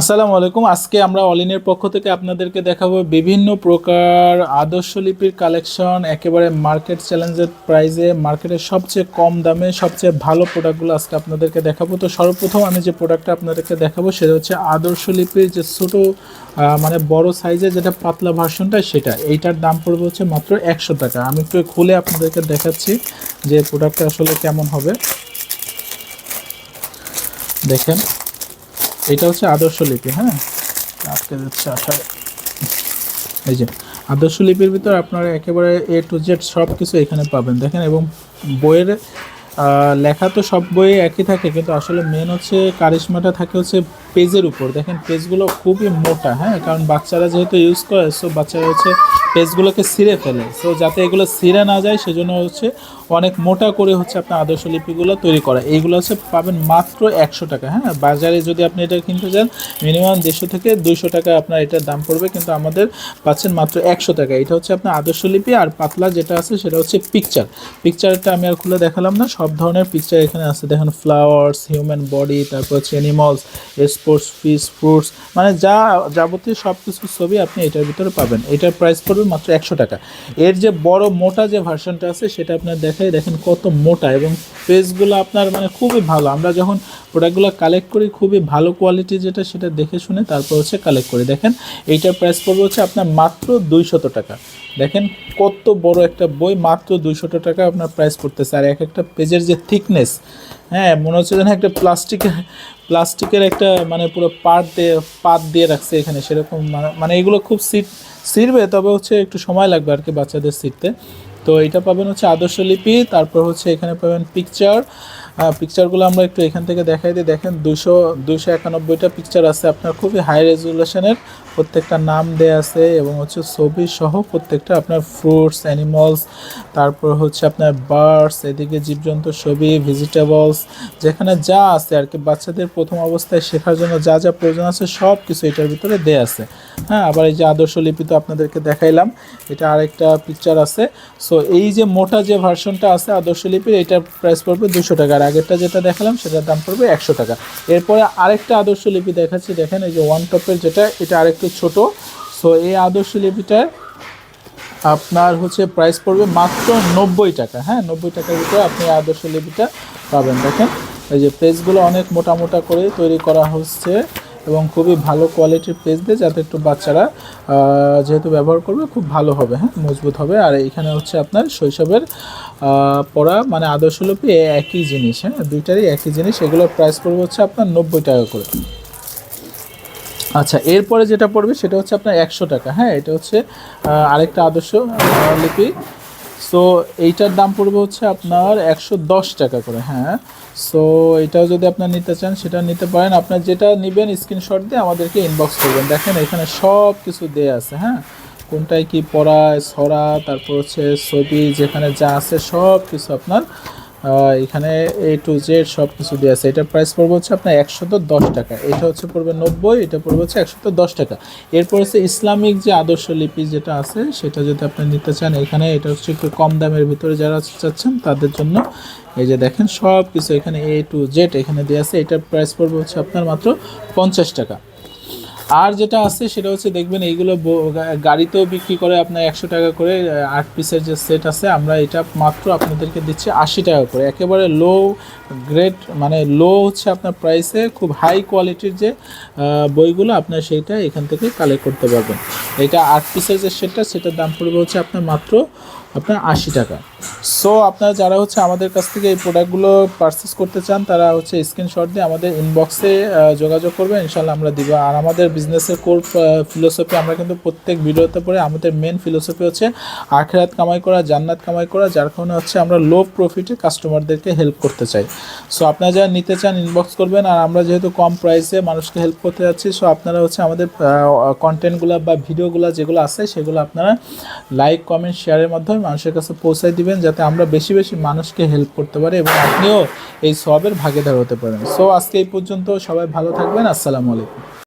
আসসালামু আলাইকুম। আজকে আমরা অলিনের পক্ষ থেকে আপনাদেরকে দেখাবো বিভিন্ন প্রকার আদর্শ লিপির কালেকশন, একেবারে মার্কেট চ্যালেঞ্জের প্রাইজে মার্কেটের সবচেয়ে কম দামে সবচেয়ে ভালো প্রোডাক্টগুলো আজকে আপনাদেরকে দেখাবো। তো সর্বপ্রথম আমি যে প্রোডাক্টটা আপনাদেরকে দেখাবো সেটা হচ্ছে আদর্শ লিপির যে ছোটো মানে বড় সাইজের যেটা পাতলা ভার্সনটা সেটা। এইটার দাম পড়বে হচ্ছে মাত্র একশো টাকা। আমি একটু খুলে আপনাদেরকে দেখাচ্ছি যে প্রোডাক্টটা আসলে কেমন হবে। দেখেন। এটা হচ্ছে আদর্শ লিপি হ্যাঁ? আটকে যাচ্ছে আঠারো এই যে, আদর্শ লিপির ভিতর আপনারা একেবারে এ টু জেড সব কিছু এখানে পাবেন। দেখেন, এবং বইয়ের লেখা তো সব বইয়ে একই থাকে, কিন্তু আসলে মেন হচ্ছে কারিশমাটা থাকে হচ্ছে পেজের উপর। দেখেন, পেজগুলো খুবই মোটা হ্যাঁ? কারণ বাচ্চারা যেহেতু ইউজ করে সো বাচ্চারা হচ্ছে পেজগুলোকে ছিঁড়ে ফেলে। সো যাতে এগুলো ছিঁড়ে না যায়, সেজন্য হচ্ছে অনেক মোটা করে হচ্ছে আপনার আদর্শ লিপিগুলো তৈরি করা। এইগুলো হচ্ছে পাবেন মাত্র একশো টাকা হ্যাঁ? বাজারে যদি আপনি এটা কিনতে যান মিনিমাম দেড়শো থেকে দুইশো টাকা আপনার এটার দাম পড়বে, কিন্তু আমাদের পাচ্ছেন মাত্র একশো টাকা। এটা হচ্ছে আপনার আদর্শ লিপি আর পাতলা যেটা আছে, সেটা হচ্ছে পিকচার পিকচারটা আমি আর খুলে দেখালাম না, সব ধরনের পিকচার এখানে আছে। দেখেন ফ্লাওয়ার্স হিউম্যান বডি তারপর হচ্ছে অ্যানিমালস স্পোর্টস ফিস ফ্রুটস মানে যা যাবতীয় সব কিছু ছবি আপনি এটার ভিতরে পাবেন। এটার প্রাইস পড়বে মাত্র একশো টাকা। এর যে বড় মোটা যে ভার্সনটা আছে, সেটা আপনার দেখাই দেখেন কত মোটা এবং পেজগুলো আপনার মানে খুবই ভালো। আমরা যখন প্রোডাক্টগুলো কালেক্ট করি, খুবই ভালো কোয়ালিটি যেটা, সেটা দেখে শুনে তারপর হচ্ছে কালেক্ট করি। দেখেন এইটার প্রাইস পড়বে হচ্ছে আপনার মাত্র দুইশত টাকা। দেখেন, কত বড় একটা বই মাত্র দুইশত টাকা আপনার প্রাইস পড়তেছে। আর এক একটা পেজের যে থিকনেস হ্যাঁ মনে হচ্ছে যেন একটা প্লাস্টিকের প্লাস্টিকের একটা মানে পুরো পাট দিয়ে, পাত দিয়ে রাখছে এখানে সেরকম, মানে- মানে এগুলো খুব সিট সিরবে তবে হচ্ছে একটু সময় লাগবে আর কি বাচ্চাদের সিটতে তো এটা পাবেন হচ্ছে আদর্শ লিপি, তারপর হচ্ছে এখানে পাবেন পিকচার পিকচারগুলো আমরা একটু এখান থেকে দেখাই দিই। দেখেন দুশো দুশো একানব্বইটা পিকচার আছে। আপনার খুবই হাই রেজুলেশনের প্রত্যেকটা নাম দেয়া আছে এবং হচ্ছে ছবি সহ প্রত্যেকটা আপনার ফ্রুটস অ্যানিমালস তারপর হচ্ছে আপনার বার্ডস এদিকে জীবজন্তু ছবি ভেজিটেবলস যেখানে যা আছে আর কি। বাচ্চাদের প্রথম অবস্থায় শেখার জন্য যা যা প্রয়োজন আছে সব কিছু এটার ভিতরে দেয়া আছে। হ্যাঁ আবার এই যে আদর্শ লিপি তো আপনাদেরকে দেখাইলাম। এটা আরেকটা পিকচার আছে। সো এই যে মোটা যে ভার্সনটা আছে আদর্শ লিপির, এটার প্রাইস পড়বে দুশো টাকা। আগেরটা যেটা দেখালাম, সেটার দাম পড়বে একশো টাকা। এরপরে আরেকটা আদর্শ লিপি দেখাচ্ছি, দেখেন এই যে ওয়ান টপের যেটা, এটা আরেকটু ছোট। সো এই আদর্শ লিপিটার আপনার হচ্ছে প্রাইস পড়বে মাত্র নব্বই টাকা। হ্যাঁ নব্বই টাকার ভিতরে আপনি আদর্শ লিপিটা পাবেন। দেখেন, এই যে পেজগুলো অনেক মোটা মোটা করে তৈরি করা হচ্ছে। এবং খুবই ভালো কোয়ালিটির পেজ দিয়ে যাতে একটু বাচ্চারা যেহেতু ব্যবহার করবে, খুব ভালো হবে হ্যাঁ মজবুত হবে। আর এখানে হচ্ছে আপনার শৈশবের পড়া মানে আদর্শ লিপি একই জিনিস হ্যাঁ দুইটারই একই জিনিস। এগুলোর প্রাইস পড়বে হচ্ছে আপনার নব্বই টাকা করে। আচ্ছা এরপরে যেটা পড়বে সেটা হচ্ছে আপনার একশো টাকা হ্যাঁ এটা হচ্ছে আরেকটা আদর্শ লিপি। সো এইটার দাম পড়বে হচ্ছে আপনার একশো দশ টাকা করে হ্যাঁ। সো এটাও যদি আপনার নিতে চান, সেটা নিতে পারেন। আপনার যেটা নেবেন স্ক্রিনশট দিয়ে আমাদেরকে ইনবক্স করবেন। দেখেন, এখানে সব কিছু দেয়া আছে হ্যাঁ। কোনটায় কি পড়ায় সরা তারপর হচ্ছে ছবি, যেখানে যা আছে সব কিছু আপনার এখানে এ টু জেড সব কিছু দেওয়া আছে। এটার প্রাইস পড়বে হচ্ছে আপনার একশত দশ টাকা। এটা হচ্ছে পড়বে নব্বই, এটা পড়বে হচ্ছে একশত দশ টাকা। এরপর হচ্ছে ইসলামিক যে আদর্শ লিপি যেটা আছে, সেটা যদি আপনি নিতে চান, এখানে এটা হচ্ছে একটু কম দামের ভিতরে যারা চাচ্ছেন, তাদের জন্য এই যে দেখেন সব কিছু এখানে এ টু জেড এখানে দেওয়া আছে। এটার প্রাইস পড়বে হচ্ছে আপনার মাত্র পঞ্চাশ টাকা। আর যেটা আছে সেটা হচ্ছে দেখবেন এইগুলো গাড়িতেও বিক্রি করে আপনার একশো টাকা করে আট পিসের যে সেট আছে, আমরা এটা মাত্র আপনাদেরকে দিচ্ছি আশি টাকা করে। একেবারে লো গ্রেড মানে লো হচ্ছে আপনার প্রাইসে খুব হাই কোয়ালিটির যে বইগুলো, আপনার সেইটা এখান থেকে কালেক্ট করতে পারবেন। এটা আট পিসের যে সেটটা সেটার দাম পড়বে হচ্ছে আপনার মাত্র আপনার আশি টাকা। সো আপনারা যারা হচ্ছে আমাদের কাছ থেকে এই প্রোডাক্টগুলো পারচেস করতে চান, তারা হচ্ছে স্ক্রিনশট দিয়ে আমাদের ইনবক্সে যোগাযোগ করবে ইনশাল্লাহ আমরা দিব। আর আমাদের বিজনেসের কোর ফিলোসফি আমরা কিন্তু প্রত্যেক ভিডিওতে পরে আমাদের মেন ফিলোসফি হচ্ছে আখেরাত কামাই করা, জান্নাত কামাই করা, যার কারণে হচ্ছে আমরা লো প্রফিটে কাস্টমারদেরকে হেল্প করতে চাই। সো আপনারা যারা নিতে চান ইনবক্স করবেন। আর আমরা যেহেতু কম প্রাইসে মানুষকে হেল্প করতে যাচ্ছি সো আপনারা হচ্ছে আমাদের কন্টেন্টগুলো বা ভিডিওগুলো যেগুলো আছে, সেগুলো আপনারা লাইক কমেন্ট শেয়ারের মাধ্যমে মানুষের কাছে পৌঁছায় দিবেন যাতে আমরা বেশি বেশি মানুষকে হেল্প করতে পারি এবং আপনিও এই সবের ভাগিদার হতে পারেন। সো আজকে এই পর্যন্ত সবাই ভালো থাকবেন। আসসালামু আলাইকুম।